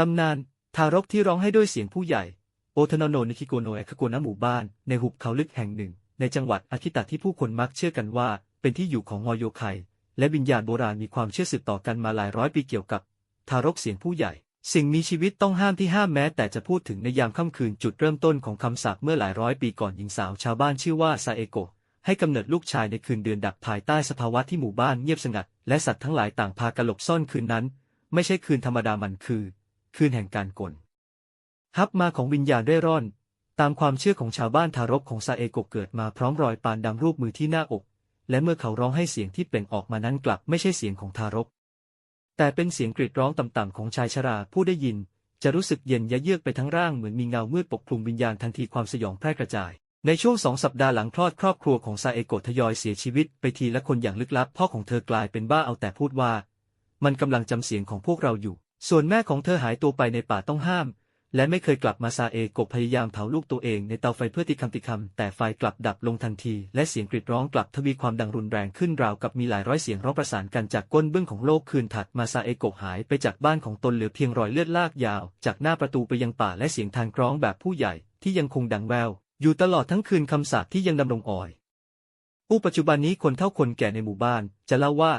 ตำนาน ทารกที่ร้องให้ด้วยเสียงผู้ใหญ่ โอทนโนนิคิโกโนเอคโกนะหมู่บ้าน ในหุบเขาลึกแห่งหนึ่ง ในจังหวัดอาคิตะที่ผู้คนมักเชื่อกันว่า เป็นที่อยู่ของงอโยไคและวิญญาณโบราณมีความเชื่อสืบต่อกันมาหลายร้อยปีเกี่ยวกับ ทารกเสียงผู้ใหญ่ สิ่งมีชีวิตต้องห้ามที่ห้ามแม้แต่จะพูดถึงในยามค่ำคืนจุดเริ่มต้นของคำสาปเมื่อหลายร้อยปีก่อนหญิงสาวชาวบ้านชื่อว่าซาเอโกะให้กำเนิดลูกชายในคืนเดือนดับภายใต้สภาวะที่หมู่บ้านเงียบสงัด และสัตว์ทั้งหลายต่างพากันหลบซ่อนคืนนั้น ไม่ใช่คืนธรรมดามันคือ คืนแห่งการกลฮับมาของวิญญาณเร่ร่อน ตามความเชื่อของชาวบ้านทารกของซาเอโกเกิดมาพร้อมรอยปานดำรูปมือที่หน้าอก และเมื่อเขาร้องให้เสียงที่เปล่งออกมานั้นกลับไม่ใช่เสียงของทารก แต่เป็นเสียงกรีดร้องต่ำๆของชายชราผู้ได้ยิน จะรู้สึกเย็นยะเยือกไปทั้งร่างเหมือนมีเงามืดปกคลุมวิญญาณทันทีความสยองแพร่กระจายในช่วงสองสัปดาห์หลังคลอดครอบครัวของซาเอโกะทยอยเสียชีวิตไปทีละคนอย่างลึกลับ พ่อของเธอกลายเป็นบ้าเอาแต่พูดว่า มันกำลังจำเสียงของพวกเราอยู่ ส่วนแม่ของเธอหายตัวไปในป่าต้องห้าม และไม่เคยกลับมาซาเอโกะพยายามเผาลูกตัวเองในเตาไฟเพื่อติคำติคำแต่ไฟกลับดับลงทันที และเสียงกรีดร้องกลับทวีความดังรุนแรงขึ้นราวกับมีหลายร้อยเสียงร้องประสานกันจากก้นเบื้องของโลกคืนถัดมาซาเอโกะหายไปจากบ้านของตนเหลือเพียงรอยเลือดลากยาว จากหน้าประตูไปยังป่าและเสียงทานกร้องแบบผู้ใหญ่ที่ยังคงดังแววอยู่ตลอดทั้งคืนคำสาปที่ยังดำรงอ่อยผู้ปัจจุบันนี้คนเท่าคนแก่ในหมู่บ้าน จะเล่าว่า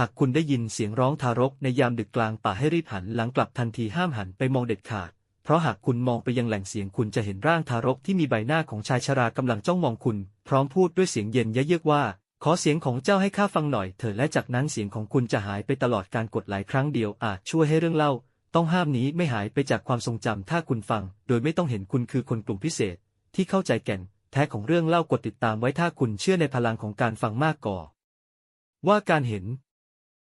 หากคุณได้ยินเสียงร้องทารกในยามดึกกลางป่าให้รีบหันหลังกลับทันทีห้ามหันไปมองเด็ดขาด เพราะหากคุณมองไปยังแหล่งเสียงคุณจะเห็นร่างทารกที่มีใบหน้าของชายชรากำลังจ้องมองคุณ พร้อมพูดด้วยเสียงเย็นยะเยือกว่า ขอเสียงของเจ้าให้ข้าฟังหน่อยเถิดและจากนั้นเสียงของคุณจะหายไปตลอดการกดหลายครั้งเดียวอาจช่วยให้เรื่องเล่า ต้องห้ามนี้ไม่หายไปจากความทรงจำถ้าคุณฟัง โดยไม่ต้องเห็นคุณคือคนกลุ่มพิเศษ ที่เข้าใจแก่น แท้ของเรื่องเล่ากดติดตามไว้ถ้าคุณเชื่อในพลังของการฟังมากก่อว่าการเห็น